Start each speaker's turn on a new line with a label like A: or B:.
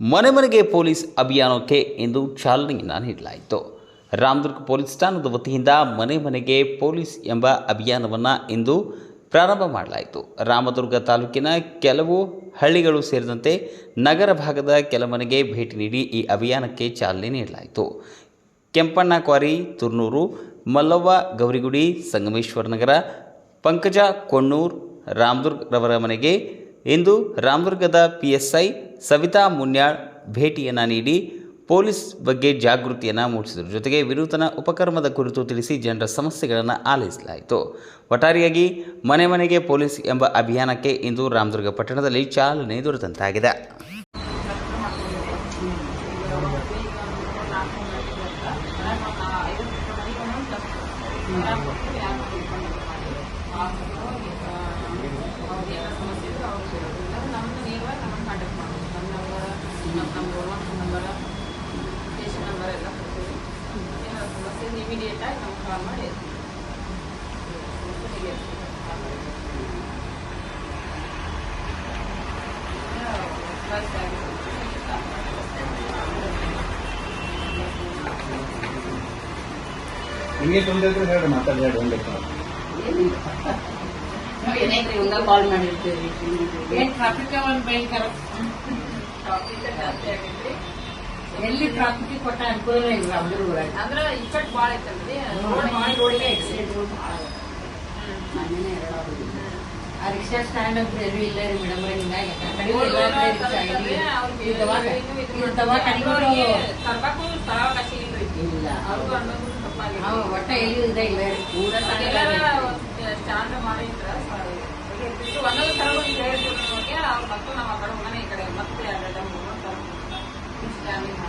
A: ಮನೆ ಮನೆಗೆ ಪೊಲೀಸ್ ಅಭಿಯಾನಕ್ಕೆ ಇಂದು ಚಾಲನೆಯನ್ನು ನೀಡಲಾಯಿತು. ರಾಮದುರ್ಗ ಪೊಲೀಸ್ ಠಾಣದ ವತಿಯಿಂದ ಮನೆ ಮನೆಗೆ ಪೊಲೀಸ್ ಎಂಬ ಅಭಿಯಾನವನ್ನು ಇಂದು ಪ್ರಾರಂಭ ಮಾಡಲಾಯಿತು. ರಾಮದುರ್ಗ ತಾಲೂಕಿನ ಕೆಲವು ಹಳ್ಳಿಗಳು ಸೇರಿದಂತೆ ನಗರ ಭಾಗದ ಕೆಲ ಮನೆಗೆ ಭೇಟಿ ನೀಡಿ ಈ ಅಭಿಯಾನಕ್ಕೆ ಚಾಲನೆ ನೀಡಲಾಯಿತು. ಕೆಂಪಣ್ಣ ಕ್ವಾರಿ, ತುರ್ನೂರು, ಮಲ್ಲವ್ವ, ಗೌರಿಗುಡಿ, ಸಂಗಮೇಶ್ವರ ನಗರ, ಪಂಕಜ, ಕೊಣ್ಣೂರ್ ರಾಮದುರ್ಗ್ ರವರ ಮನೆಗೆ ಇಂದು ರಾಮದುರ್ಗದ P S I Savita Munyal ಭೇಟಿಯನ್ನು ನೀಡಿ ಪೊಲೀಸ್ ಬಗ್ಗೆ ಜಾಗೃತಿಯನ್ನು ಮೂಡಿಸಿದರು. ಜೊತೆಗೆ ವಿನೂತನ ಉಪಕರ್ಮದ ಕುರಿತು ತಿಳಿಸಿ ಜನರ ಸಮಸ್ಯೆಗಳನ್ನು ಆಲಿಸಲಾಯಿತು. ಒಟ್ಟಾರೆಯಾಗಿ ಮನೆ ಮನೆಗೆ ಪೊಲೀಸ್ ಎಂಬ ಅಭಿಯಾನಕ್ಕೆ ಇಂದು ರಾಮದುರ್ಗ ಪಟ್ಟಣದಲ್ಲಿ ಚಾಲನೆ ದೊರೆತಂತಾಗಿದೆ.
B: ಗೌರ್ಮೆಂಟ್ ನಂಬರ್ ನಂಬರ್ ಎಲ್ಲ ಕೊಡ್ತೀವಿ. ಏನಾದ್ರು ಸಮಸ್ಯೆ ಇಮಿಡಿಯೇಟಾಗಿ ನಮ್ಗೆ ಕಾಲ್ ಮಾಡಿ
C: ನಿಮಗೆ ತೊಂದರೆ ಇದ್ರೆ ಹೇಳಿ ಮಾತಾಡಿ ಹೇಳಿ ಒಂದು
D: ಕಾಲ್ ಮಾಡಿರ್ತೀವಿ.
B: ಏನು ಟ್ರಾಫಿಕ್ ಒಂದು
D: ಎಲ್ಲಿ ಪ್ರಾಪರ್ಟಿ ಕೊಟ್ಟ ಅನುಕೂಲ ಇಲ್ಲ ಅದ್ರ ಊರಾಗ
B: ಅಂದ್ರೆ ಇಫೆಕ್ಟ್ ಭಾಳ ಐತಲ್ರಿ? ರೋಡ್ ಮಾಡಿ ರೋಡಿಗೆ ಆಕ್ಸಿಡೆಂಟ್
D: ಮನೇನೆ ಎರಡು ಆ ರಿಕ್ಷಾ ಸ್ಟ್ಯಾಂಡ್ ಅಂತ ಎಲ್ಲೂ ಇಲ್ಲ ರೀ ಮೇಡಮ್ ಹಿಂಗಾಗಿ ಇಲ್ಲ ಇಲ್ಲಿ. ಇಲ್ಲ
B: ಅನ್ನೋದು
D: ಒಟ್ಟ ಎಲ್ಲಿ ಇಲ್ಲ ಪೂರ
B: ಸ್ಟ್ಯಾಂಡ್ ಮಾಡಿದ್ರ ಒಂದೊಂದು ಸ್ಥಳ ಹೇಳ್ತೀವಿ ನಮಗೆ ಅವ್ರ ಮಕ್ಕಳು ನಾವು ಆ